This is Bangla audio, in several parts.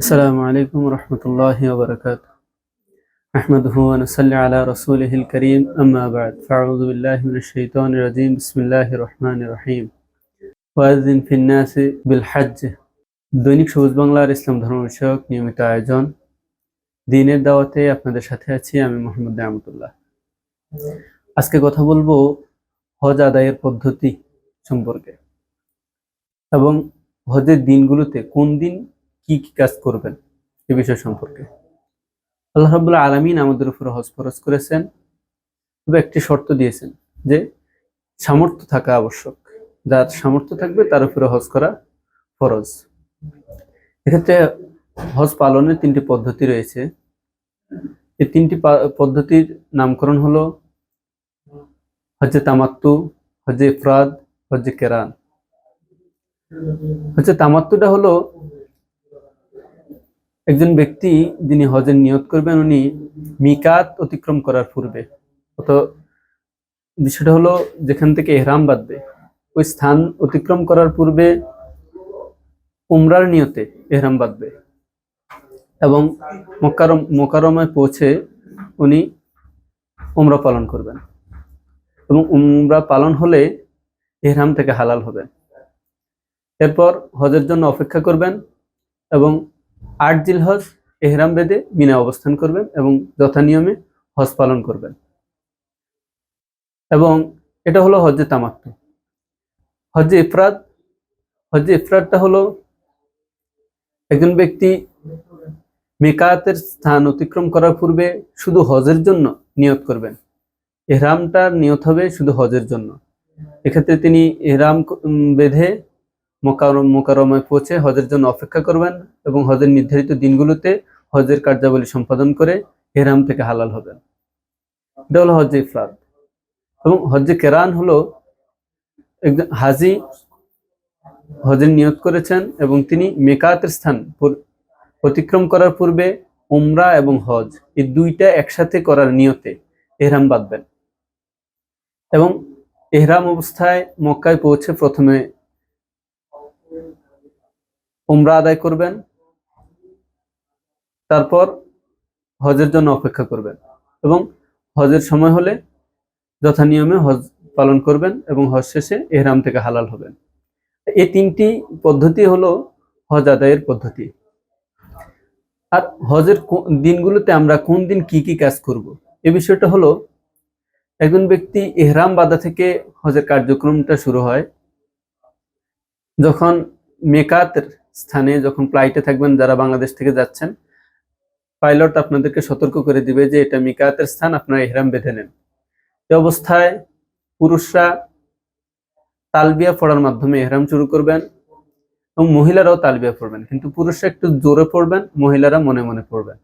السلام عليكم ورحمة الله وبركاته نحمده ونصلي على رسوله الكريم أما بعد فأعوذ بالله من الشيطان الرجيم بسم الله الرحمن الرحيم وأذن في الناس بالحج দৈনিক সবুজ বাংলার ইসলাম ধর্ম বিষয়ক নিয়মিত আয়োজন দিনের দাওয়াতে আপনাদের সাথে আছি আমি মোহাম্মদ রহমতুল্লাহ আজকে কথা বলবো হজ আদায়ের পদ্ধতি সম্পর্কে এবং হজের দিনগুলোতে কোন দিন কি কি কাজ করবেন এ বিষয় সম্পর্কে। আল্লাহ রাবুল্লাহ আলমিন আমাদের উপরে হজ ফরজ করেছেন। তবে একটি শর্ত দিয়েছেন যে সামর্থ্য থাকা আবশ্যক। যার সামর্থ্য থাকবে তার উপরে হজ করা ফরজ। এক্ষেত্রে হজ পালনের তিনটি পদ্ধতি রয়েছে। এই তিনটি পদ্ধতির নামকরণ হলো হজে তামাত্তু হজে ইফরাদ হজে কেরান। হচ্ছে তামাত্তুটা হলো একজন ব্যক্তি যিনি হজের নিয়ত করবেন, উনি মিকাত অতিক্রম করার পূর্বে। অত বিষয়টা হলো, যেখান থেকে এহরাম বাঁধবে ওই স্থান অতিক্রম করার পূর্বে উমরার নিয়তে এহরাম বাঁধবে এবং মক্কারম মোকারমায় পৌঁছে উনি উমরা পালন করবেন। এবং উমরা পালন হলে এহরাম থেকে হালাল হবেন এরপর হজের জন্য অপেক্ষা করবেন এবং আট জিল হজ এহরাম বেদে মিনা অবস্থান করবেন এবং যথানিয়মে হজ পালন করবেন। এবং এটা হলো হজ্জে তামাত্ম। হজ্জে ইফরাদ হজ্জে ইফরাদটা হলো একজন ব্যক্তি মেকাতের স্থান অতিক্রম করার পূর্বে শুধু হজের জন্য নিয়ত করবেন। এহরামটা নিয়ত হবে শুধু হজের জন্য। এক্ষেত্রে তিনি এহরাম বেঁধে মোকারম মোকারমায় পৌঁছে হজের জন্য অপেক্ষা করবেন এবং হজের নির্ধারিত দিনগুলোতে হজের কার্যাবলী সম্পাদন করে হেরাম থেকে হালাল হবেন। এটা হলো হজ্জে ইফরাদ এবং হজ্জে কেরান হলো একজন হাজি হজের নিয়ত করেছেন এবং তিনি মেকাতের স্থান অতিক্রম করার পূর্বে উমরা এবং হজ এই দুইটা একসাথে করার নিয়তে এহরাম বাঁধবেন। এবং এহরাম অবস্থায় মক্কায় পৌঁছে প্রথমে উমরা আদায় করবেন, তারপর হজের জন্য অপেক্ষা করবেন এবং হজের সময় হলে যথা নিয়মে হজ পালন করবেন এবং হজ শেষে এহরাম থেকে হালাল হবেন। এই তিনটি পদ্ধতি হলো হজ আদায়ের পদ্ধতি। আর হজের দিনগুলোতে আমরা কোন দিন কি কি কাজ করব? এ বিষয়টা হলো, একজন ব্যক্তি এহরাম বাধা থেকে হজের কার্যক্রমটা শুরু হয় যখন মেকাতের স্থানে যখন ফ্লাইটে থাকবেন যারা বাংলাদেশ থেকে যাচ্ছেন পাইলট আপনাদেরকে সতর্ক করে দিবে যে এটা মিকাতের স্থান আপনারা এহরাম বেঁধে নেন। এই অবস্থায় পুরুষরা তালবিয়া পড়ার মাধ্যমে এহরাম শুরু করবেন এবং মহিলারাও তালবিয়া পড়বেন। কিন্তু পুরুষরা একটু জোরে পড়বেন মহিলারা মনে মনে পড়বেন।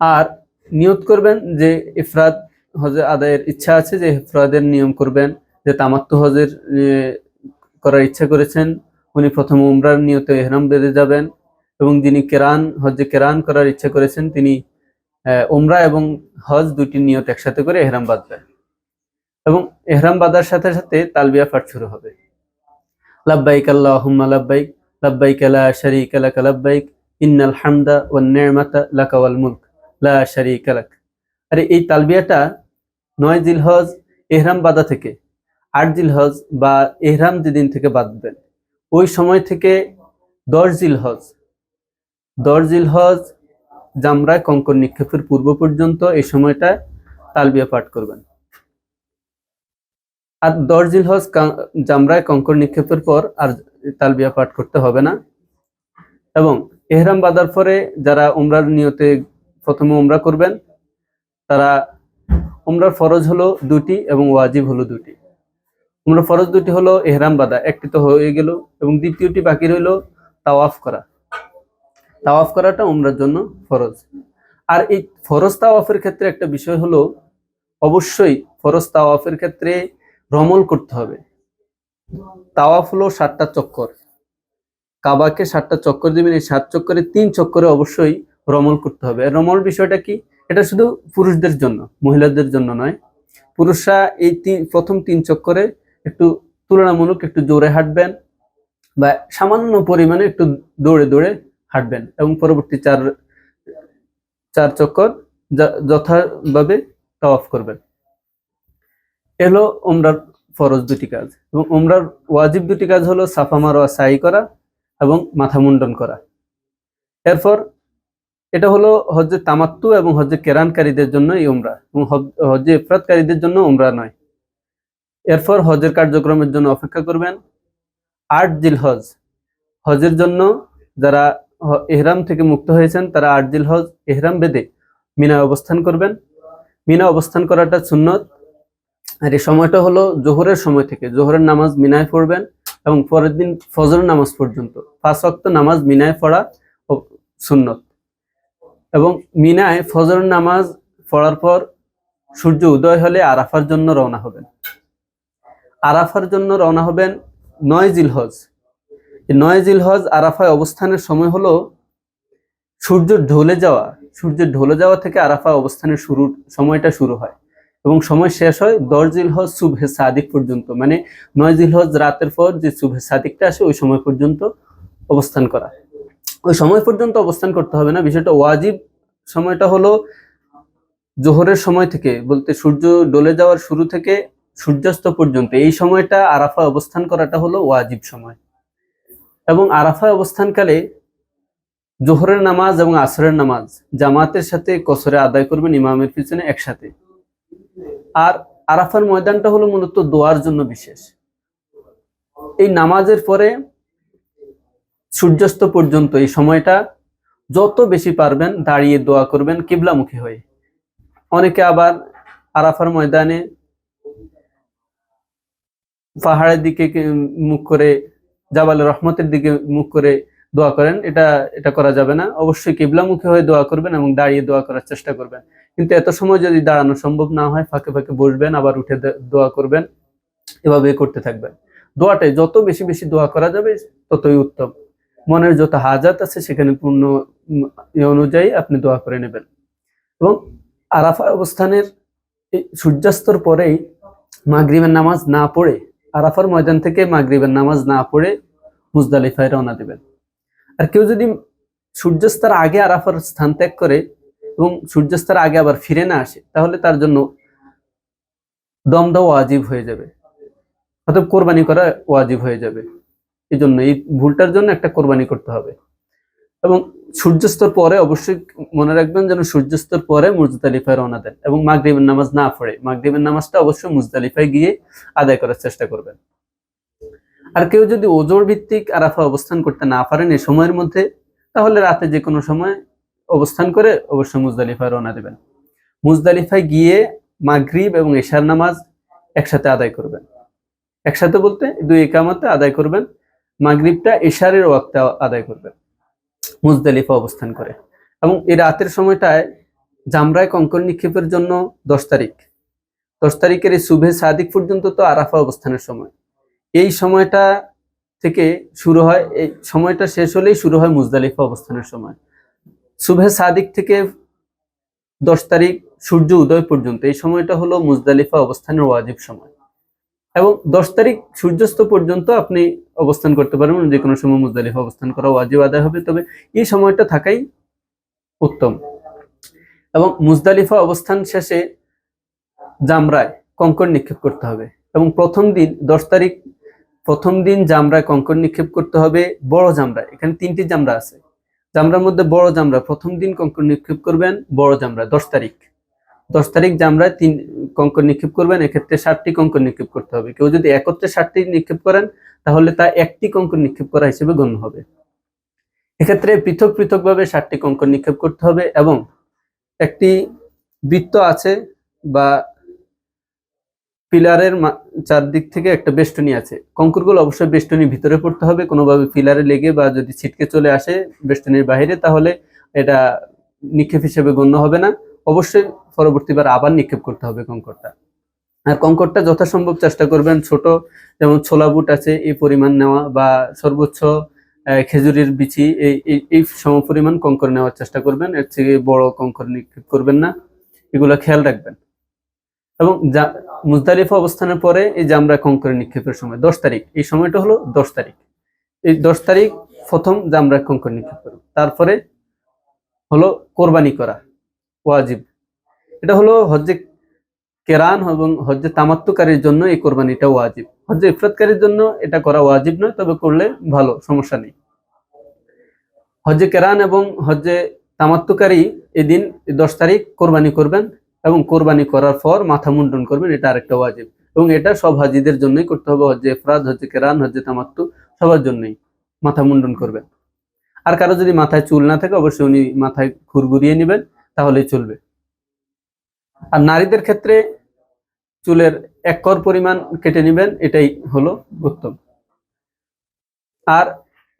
আর নিয়ত করবেন যে ইফরাদ হজে আদায়ের ইচ্ছা আছে যে ইফরাদের নিয়ম করবেন যে তামাত্তু হজের এ, করার ইচ্ছা করেছেন, উনি প্রথম উমরার নিয়তে এহরাম বেঁধে যাবেন এবং যিনি কেরান হজে কেরান করার ইচ্ছা করেছেন, তিনি উমরা এবং হজ দুটি নিয়ত একসাথে করে এহরাম বাঁধবেন। এবং এহরাম বাঁধার সাথে সাথে তালবিয়া পাঠ শুরু হবে। লাব্বাইক আল্লাহুম্মা লাব্বাইক লাব্বাইক লা শারীকা লাক লাব্বাইক, ইন্নাল হামদা ওয়ান নি'মাতা লাকা ওয়াল মুলক, লা শারীকা লাক। আরে এই তালবিয়াটা নয় জিলহজ এহরাম বাঁধা থেকে আট জিলহজ বা এহরাম যেদিন থেকে বাঁধবেন ওই সময় থেকে দশ জিলহজ দশ জিলহজ জামরায় কঙ্কর নিক্ষেপের পূর্ব পর্যন্ত এই সময়টা তালবিয়া পাঠ করবেন। আর দশ জিলহজ কা- জামরায় কঙ্কর নিক্ষেপের পর আর তালবিয়া পাঠ করতে হবে না। এবং এহরাম বাঁধার পরে যারা উমরার নিয়তে প্রথমে উমরা করবেন, তারা উমরার ফরজ হলো দুটি এবং ওয়াজিব হলো দুটি। উমরা ফরজ দুটি হলো এহরাম বাঁধা, একটি তো হয়ে গেল, এবং দ্বিতীয়টি বাকি রইল তাওয়াফ করা। তাওয়াফ করাটা উমরার জন্য ফরজ। আর এই ফরজ তাওয়াফের ক্ষেত্রে একটা বিষয় হলো, অবশ্যই ফরজ তাওয়াফের ক্ষেত্রে রমল করতে হবে। তাওয়াফ হলো সাতটা চক্কর। কাবাকে সাতটা চক্কর দিবেন, এই সাত চক্করে তিন চক্করে অবশ্যই রমল করতে হবে। রমল বিষয়টা কি? এটা শুধু পুরুষদের জন্য, মহিলাদের জন্য নয়। পুরুষরা এই তিন, প্রথম তিন চক্করে একটু তুলনামূলক একটু জোরে হাঁটবেন বা সামান্য পরিমাণে একটু দৌড়ে দৌড়ে হাঁটবেন এবং পরবর্তী চার চার চক্কর যথাভাবে তাওয়াফ করবেন। এলো ওমরার ফরজ দুটি কাজ এবং ওমরার ওয়াজিব দুটি কাজ হলো সাফা মারোয়া, সাই করা এবং মাথা মুন্ডন করা। এরপর এটা হলো হজ্জে তামাত্তু এবং হজ্জে কেরানকারীদের জন্য এই উমরা এবং হজ- হজ্জে ইফরাতকারীদের জন্য ওমরা নয়। এরপর হজের কার্যক্রমের জন্য অপেক্ষা করবেন। আট জিল হজ হজের জন্য যারা এহরাম থেকে মুক্ত হয়েছেন, তারা আট জিল হজ এহরাম বেদে মিনায় অবস্থান করবেন। মিনা অবস্থান করাটা সুন্নত। আর এই সময়টা হলো জোহরের সময় থেকে। জোহরের নামাজ মিনায় পড়বেন এবং পরের দিন ফজর নামাজ পর্যন্ত। পাঁচ ওয়াক্ত নামাজ মিনায় পড়া সুন্নত। এবং মিনায় ফজর নামাজ পড়ার পর সূর্য উদয় হলে আরাফার জন্য রওনা হবেন। আরাফার জন্য রওনা হবেন নয় জিলহজ। নয় জিলহজ আরাফায় অবস্থানের সময় হলো সূর্য ঢলে যাওয়া। সূর্যের ঢলে যাওয়া থেকে আরাফা অবস্থানের শুরুর সময়টা শুরু হয় এবং সময় শেষ হয় দশ জিলহজ শুভে সাদিক পর্যন্ত। মানে নয় জিলহজ রাতের পর যে শুভে সাদিকটা আসে, ওই সময় পর্যন্ত অবস্থান করা। ওই সময় পর্যন্ত অবস্থান করতে হবে না। বিষয়টা ওয়াজিব সময়টা হলো জোহরের সময় থেকে। বলতে সূর্য ডলে যাওয়ার শুরু থেকে সূর্যাস্ত পর্যন্ত, এই সময়টা আরাফা অবস্থান করাটা হলো ওয়াজিব সময়। এবং আরাফায় অবস্থানকালে জোহরের নামাজ এবং আসরের নামাজ, জামাতের সাথে কসরে আদায় করবেন ইমামের পিছনে একসাথে। আর আরাফার ময়দানটা হলো মূলত দোয়ার জন্য বিশেষ। এই নামাজের পরে সূর্যাস্ত পর্যন্ত এই সময়টা যত বেশি পারবেন দাঁড়িয়ে দোয়া করবেন কিবলামুখী হয়ে। অনেকে আবার আরাফার ময়দানে পাহাড়ের দিকে মুখ করে জাবাল রহমতের দিকে মুখ করে দোয়া করেন, এটা এটা করা যাবে না। অবশ্যই কিবলামুখী হয়ে দোয়া করবেন এবং দাঁড়িয়ে দোয়া করার চেষ্টা করবেন। কিন্তু এত সময় যদি দাঁড়ানো সম্ভব না হয়, ফাঁকে ফাঁকে বসবেন, আবার উঠে দোয়া করবেন এভাবে করতে থাকবেন। দোয়াটাই যত বেশি বেশি দোয়া করা যাবে, ততই উত্তম। মনের যত হাজাত আছে, সেখানে পূর্ণ অনুযায়ী আপনি দোয়া করে নেবেন। এবং আরাফা অবস্থানের সূর্যাস্তর পরেই মাগরিবের নামাজ না পড়ে আরাফার ময়দান থেকে মাগরিবের নামাজ না পড়ে মুজদালিফায় রওনা দেবেন। আর কেউ যদি সূর্যাস্তের আগে আরাফার স্থান ত্যাগ করে এবং সূর্যাস্তের আগে আবার ফিরে না আসে, তাহলে তার জন্য দমদা ওয়াজিব হয়ে যাবে। অর্থাৎ কোরবানি করা ওয়াজিব হয়ে যাবে। এই জন্য এই ভুলটার জন্য একটা কোরবানি করতে হবে। এবং সূর্যাস্তর পরে অবশ্যই মনে রাখবেন যেন সূর্যাস্তর পরে মুজদালিফায় রওনা দেন এবং মাগরিবের নামাজ না পড়ে। মাগরিবের নামাজটা অবশ্যই মুজদালিফায় গিয়ে আদায় করার চেষ্টা করবেন। আর কেউ যদি ওজোর ভিত্তিক আরাফা অবস্থান করতে না পারেন এই সময়ের মধ্যে, তাহলে রাতে যে কোনো সময় অবস্থান করে অবশ্যই মুজদালিফায় রওনা দেবেন। মুজদালিফায় গিয়ে মাগরিব এবং এশার নামাজ একসাথে আদায় করবেন। একসাথে বলতে দুই একামতে আদায় করবেন। মাগরিবটা এশারের ওয়াক্তে আদায় করবেন। মুজদালিফা অবস্থান করে। এবং এই রাতের সময়টায় জামরায় কঙ্কর নিক্ষেপের জন্য দশ তারিখ। দশ তারিখের এই শুভে সাদিক পর্যন্ত তো আরাফা অবস্থানের সময়। এই সময়টা থেকে শুরু হয়, এই সময়টা শেষ হলেই শুরু হয় মুজদালিফা অবস্থানের সময়। শুভে সাদিক থেকে দশ তারিখ সূর্য উদয় পর্যন্ত, এই সময়টা হলো মুজদালিফা অবস্থানের ওয়াজিব সময়। এবং দশ তারিখ সূর্যাস্ত পর্যন্ত আপনি অবস্থান করতে পারবেন যে কোনো সময় মুজদালিফা অবস্থান করা ওয়াজিব আদায় হবে। তবে এই সময়টা থাকাই উত্তম। এবং মুজদালিফা অবস্থান শেষে জামরায় কঙ্কর নিক্ষেপ করতে হবে। এবং প্রথম দিন, দশ তারিখ, প্রথম দিন জামরায় কঙ্কর নিক্ষেপ করতে হবে, বড় জামরায়। এখানে তিনটি জামরা আছে। জামরার মধ্যে বড় জামরা, প্রথম দিন কঙ্কর নিক্ষেপ করবেন, বড় জামরা, দশ তারিখ। দশ তারিখ জামরায় তিন কঙ্কর নিক্ষেপ করবেন, এক্ষেত্রে ষাটটি কঙ্কর নিক্ষেপ করতে হবে। কেউ যদি একত্রে ষাটটি নিক্ষেপ করেন, তাহলে তা একটি কঙ্কর নিক্ষেপ করা হিসেবে গণ্য হবে। এক্ষেত্রে পৃথক পৃথকভাবে ষাটটি কঙ্কর নিক্ষেপ করতে হবে এবং একটি বৃত্ত আছে বা পিলারের চারদিক থেকে একটা বেষ্টনী আছে। কঙ্করগুলো অবশ্যই বেষ্টনীর ভিতরে পড়তে হবে, কোনোভাবে পিলারে লেগে বা যদি ছিটকে চলে আসে বেষ্টনীর বাইরে তাহলে এটা নিক্ষেপ হিসেবে গণ্য হবে না। অবশ্যই পরবর্তীবার আবার নিক্ষেপ করতে হবে কঙ্করটা আর কঙ্করটা যথাসম্ভব চেষ্টা করবেন ছোট, যেমন ছোলা বুট আছে, এই পরিমাণ নেওয়া বা সর্বোচ্চ খেজুরের বিচি, এই, এই- এই সম পরিমাণ কঙ্কর নেওয়ার চেষ্টা করবেন। এর থেকে বড় কঙ্কর নিক্ষেপ করবেন না। এগুলো খেয়াল রাখবেন। এবং মুজদালিফা অবস্থানের পরে এই যে আমরা কঙ্কর নিক্ষেপের সময়, দশ তারিখ, এই সময়টা হলো দশ তারিখ। এই দশ তারিখ প্রথম জামরা কঙ্কর নিক্ষেপ করব, তারপরে হলো কোরবানি করা। ওয়াজিব। এটা হলো হজ্জে কেরান এবং হজ্জে তামাত্তুকারীর জন্য এই কোরবানিটা ওয়াজিব। হজ্জে ইফরাতকারীর জন্য এটা করা ওয়াজিব নয়, তবে করলে ভালো, সমস্যা নেই। হজ্জে কেরান এবং হজ্জে তামাত্তুকারী এদিন দশ তারিখ কোরবানি করবেন এবং কোরবানি করার পর মাথা মুন্ডন করবেন, এটা আরেকটা ওয়াজিব। এবং এটা সব হাজিদের জন্যই করতে হবে, হজ্জে ইফরাদ হজ্জে কেরান, হজ্জে তামাত্তু, সবার জন্যই মাথা মুন্ডন করবেন। আর কারও যদি মাথায় চুল না থাকে, অবশ্যই উনি মাথায় ঘুরঘুরিয়ে নেবেন। তাহলেই চলবে। আর নারীদের ক্ষেত্রে চুলের এক কর পরিমাণ কেটে নেবেন, এটাই হলো উত্তম। আর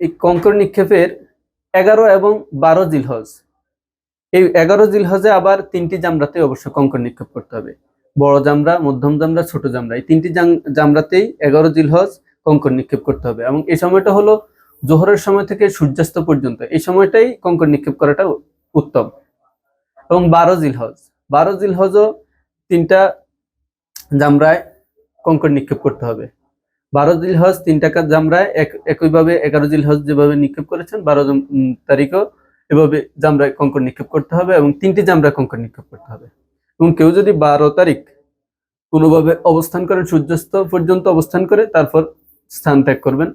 এই কঙ্কর নিক্ষেপের এগারো এবং বারো জিলহজ। এই এগারো জিলহজে আবার তিনটি জামরাতে অবশ্যই কঙ্কর নিক্ষেপ করতে হবে। বড় জামরা, মধ্যম জামরা, ছোট জামরা, এই তিনটি জাম- জামরাতেই এগারো জিলহজ কঙ্কর নিক্ষেপ করতে হবে এবং এই সময়টা হলো জোহরের সময় থেকে সূর্যাস্ত পর্যন্ত। এই সময়টাই কঙ্কর নিক্ষেপ করাটা উত্তম। এবং বারো জিলহজ বারো জিলহজও তিনটা জামরায় কঙ্কর নিক্ষেপ করতে হবে। বারো জিলহজ তিনটা কা- জামরায় এক একইভাবে এগারো জিলহজ যেভাবে নিক্ষেপ করেছেন, বারো তারিখও এভাবে জামরায় কঙ্কর নিক্ষেপ করতে হবে এবং তিনটি জামরায় কঙ্কর নিক্ষেপ করতে হবে। এবং কেউ যদি বারো তারিখ কোনোভাবে অবস্থান করেন, সূর্যাস্ত পর্যন্ত অবস্থান করে, তারপর স্থান ত্যাগ করবেন।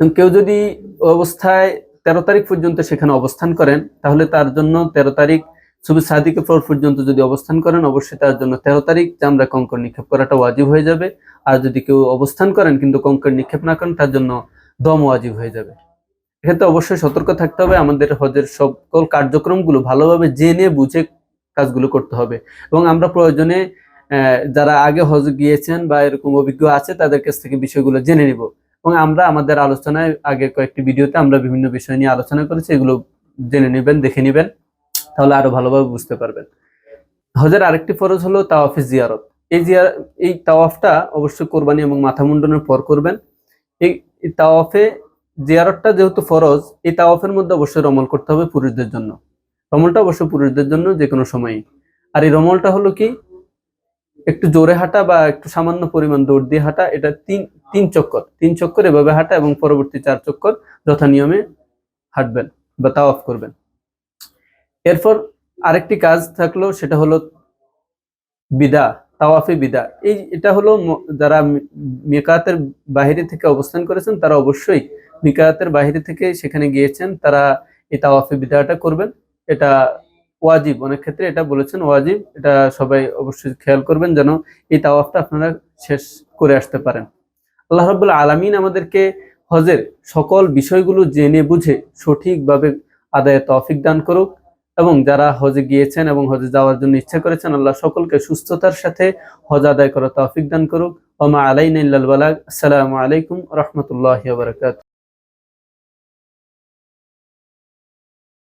এবং কেউ যদি অবস্থায় তেরো তারিখ পর্যন্ত সেখানে অবস্থান করেন, তাহলে তার জন্য তেরো তারিখ শুধু সাদিকে পর পর্যন্ত যদি অবস্থান করেন, অবশ্যই তার জন্য তেরো তারিখ জামরা কঙ্কর নিক্ষেপ করাটা ওয়াজিব হয়ে যাবে। আর যদি কেউ অবস্থান করেন কিন্তু কঙ্কর নিক্ষেপ না করেন, তার জন্য দম ওয়াজিব হয়ে যাবে। এক্ষেত্রে অবশ্যই সতর্ক থাকতে হবে, আমাদের হজের সকল কার্যক্রমগুলো ভালোভাবে জেনে বুঝে কাজগুলো করতে হবে। এবং আমরা প্রয়োজনে যারা আগে হজ গিয়েছেন বা এরকম অভিজ্ঞ আছে, তাদের কাছ থেকে বিষয়গুলো জেনে নিব। এবং আমরা আমাদের আলোচনায় আগে কয়েকটি ভিডিওতে আমরা বিভিন্ন বিষয় নিয়ে আলোচনা করেছি, এগুলো জেনে নেবেন, দেখে নেবেন, তাহলে আরও ভালোভাবে বুঝতে পারবেন। হজের আরেকটি ফরজ হলো তাওয়াফে জিয়ারত। এই জিয়ার এই তাওয়াফটা অবশ্যই কোরবানি এবং মাথা মুন্ডনের পর করবেন। এই এই তাওয়াফে জিয়ারতটা যেহেতু ফরজ, এই তাওয়াফের মধ্যে অবশ্যই রমল করতে হবে পুরুষদের জন্য। রমলটা অবশ্যই পুরুষদের জন্য যে কোনো সময়ই। আর এই রমলটা হলো কি? একটু জোরে হাঁটা বা একটু সামান্য পরিমাণ দৌড় দিয়ে হাঁটা, এটা তিন তিন চক্কর। তিন চক্কর এভাবে হাঁটা এবং পরবর্তী চার চক্কর যথা নিয়মে হাঁটবেন বা তাওয়াফ করবেন। এরপর আরেকটি কাজ থাকল, সেটা হলো বিদা, তাওয়াফে বিদা। এই, এটা হলো যারা মিকাতের বাহিরে থেকে অবস্থান করেছেন, তারা অবশ্যই মিকাতের বাহিরে থেকে সেখানে গিয়েছেন, তারা এই তাওয়াফে বিদাটা করবেন। এটা ওয়াজিব। অনেক ক্ষেত্রে এটা বলেছেন ওয়াজিব। এটা সবাই অবশ্যই খেয়াল করবেন যেন এই তাওয়াফটা আপনারা শেষ করে আসতে পারেন। আল্লাহ রাব্বুল আলামিন আমাদেরকে হজের সকল বিষয়গুলো জেনে বুঝে সঠিকভাবে আদায়ে তৌফিক দান করুক এবং যারা হজে গিয়েছেন এবং হজে যাওয়ার জন্য ইচ্ছা করেছেন, আল্লাহ সকলকে সুস্থতার সাথে হজ আদায় করা তৌফিক দান করুক। ওমা আলাইনা ইল্লাল বালাগ। আসসালামু আলাইকুম রহমতুল্লাহ বারাকাত